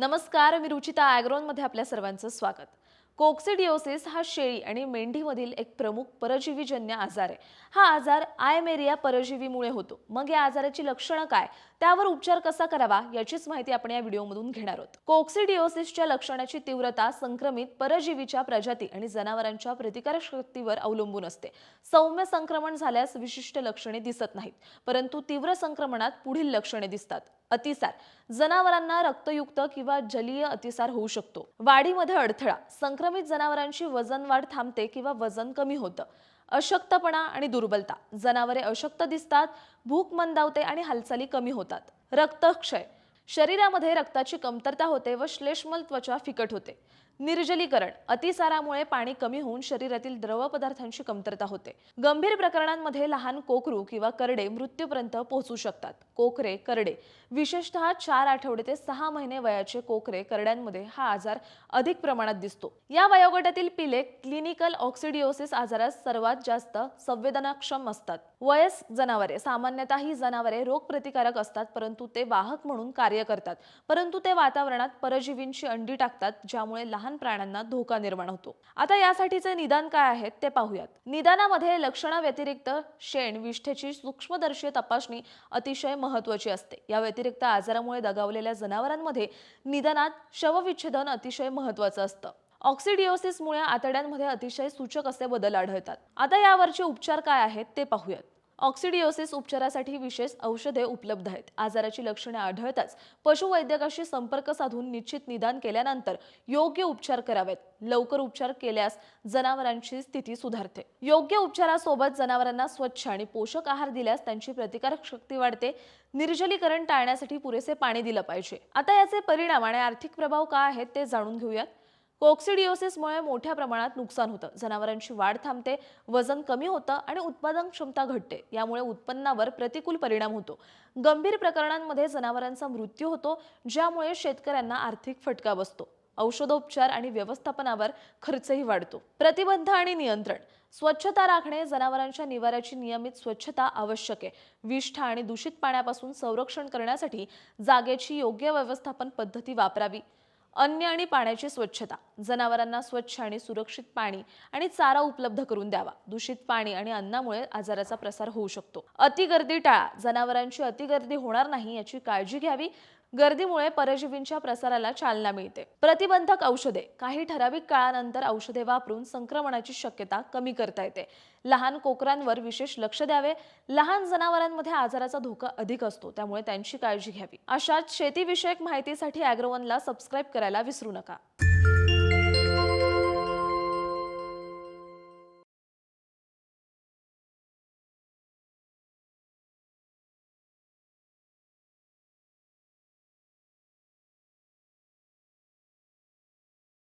नमस्कार मी रुचिता ॲग्रोनमध्ये आपल्या सर्वांचं स्वागत. कोक्सिडिओसिस हा शेळी आणि मेंढीमधील एक प्रमुख परजीवीजन्य आजार आहे. हा आजार आयमेरिया परजीवीमुळे होतो. मग या आजाराची लक्षणं काय? त्यावर उपचार कसा करावा? याचीच माहिती आपण या व्हिडिओमधून घेणार आहोत. कोक्सिडिओसिसच्या लक्षणाची तीव्रता संक्रमित परजीवीच्या प्रजाती आणि जनावरांच्या प्रतिकारक शक्तीवर अवलंबून असते. सौम्य संक्रमण झाल्यास विशिष्ट लक्षणे दिसत नाहीत परंतु तीव्र संक्रमणात पुढील लक्षणे दिसतात. अतिसार. जनावरांना रक्तयुक्त किंवा जलीय अतिसार होऊ शकतो. वाढीमध्ये अडथळा. संक्रमित जनावरांची वजन वाढ थांबते किंवा वजन कमी होतं. अशक्तपणा आणि दुर्बलता. जनावरे अशक्त दिसतात भूक मंदावते आणि हालचाली कमी होतात. रक्तक्षय. शरीरामध्ये रक्ताची कमतरता होते व श्लेष्मल त्वचा फिकट होते. निर्जलीकरण. अतिसारामुळे पाणी कमी होऊन शरीरातील द्रव पदार्थांची कमतरता होते. गंभीर प्रकरणांमध्ये लहान कोकरू किंवा करडे मृत्यूपर्यंत पोहोचू शकतात. कोकरे करडे. विशेषतः चार आठवडे ते सहा महिने वयाचे कोकरे करड्यांमध्ये हा आजार अधिक प्रमाणात दिसतो. या वयोगटातील पिले क्लिनिकल ऑक्सिडिओसिस आजारात सर्वात जास्त संवेदनाक्षम असतात. वयस जनावरे सामान्यतः ही जनावरे रोगप्रतिकारक असतात परंतु ते वाहक म्हणून कार्य करतात. परंतु ते वातावरणात परजीवींची अंडी टाकतात ज्यामुळे लहान लहान प्राण्यांना धोका निर्माण होतो. आता यासाठीचे निदान काय आहेत ते पाहूयात. निदानामध्ये लक्षणाव्यतिरिक्त शेण विष्ठेची सूक्ष्मदर्शीय तपासणी अतिशय महत्वाची असते. या व्यतिरिक्त आजारामुळे दगावलेल्या जनावरांमध्ये निदानात शवविच्छेदन अतिशय महत्वाचं असतं. ऑक्सिडिओसिसमुळे आतड्यांमध्ये अतिशय सूचक असे बदल आढळतात. आता यावरचे उपचार काय आहेत ते पाहूयात. ऑक्सिडिओसिस उपचारासाठी विशेष औषधे उपलब्ध आहेत. आजाराची लक्षणे आढळताच पशुवैद्यकाशी संपर्क साधून निश्चित निदान केल्यानंतर योग्य उपचार करावेत. लवकर उपचार केल्यास जनावरांची स्थिती सुधारते. योग्य उपचारासोबत जनावरांना स्वच्छ आणि पोषक आहार दिल्यास त्यांची प्रतिकारक शक्ती वाढते. निर्जलीकरण टाळण्यासाठी पुरेसे पाणी दिलं पाहिजे. आता याचे परिणाम आणि आर्थिक प्रभाव काय आहेत ते जाणून घेऊयात. कोक्सिडिओसिसमुळे मोठ्या प्रमाणात नुकसान होतं. जनावरांची वाढ थांबते वजन कमी होतं आणि उत्पादन क्षमता घटते. यामुळे उत्पन्नावर प्रतिकूल परिणाम होतो. गंभीर प्रकरणांमध्ये जनावरांचा मृत्यू होतो ज्यामुळे शेतकऱ्यांना आर्थिक फटका बसतो. औषधोपचार आणि व्यवस्थापनावर खर्चही वाढतो. प्रतिबंध आणि नियंत्रण. स्वच्छता राखणे जनावरांच्या निवाऱ्याची नियमित स्वच्छता आवश्यक आहे. विष्ठा आणि दूषित पाण्यापासून संरक्षण करण्यासाठी जागेची योग्य व्यवस्थापन पद्धती वापरावी. अन्न आणि पाण्याची स्वच्छता. जनावरांना स्वच्छ आणि सुरक्षित पाणी आणि चारा उपलब्ध करून द्यावा. दूषित पाणी आणि अन्नामुळे आजाराचा प्रसार होऊ शकतो. अतिगर्दी टाळा. जनावरांची अतिगर्दी होणार नाही याची काळजी घ्यावी. गर्दीमुळे परजीवींच्या प्रसाराला चालना मिळते. प्रतिबंधक औषधे काही ठराविक काळानंतर औषधे वापरून संक्रमणाची शक्यता कमी करता येते. लहान कोकरांवर विशेष लक्ष द्यावे. लहान जनावरांमध्ये आजाराचा धोका अधिक असतो त्यामुळे त्यांची काळजी घ्यावी. अशाच शेतीविषयक माहितीसाठी अॅग्रोवनला सबस्क्राईब करायला विसरू नका.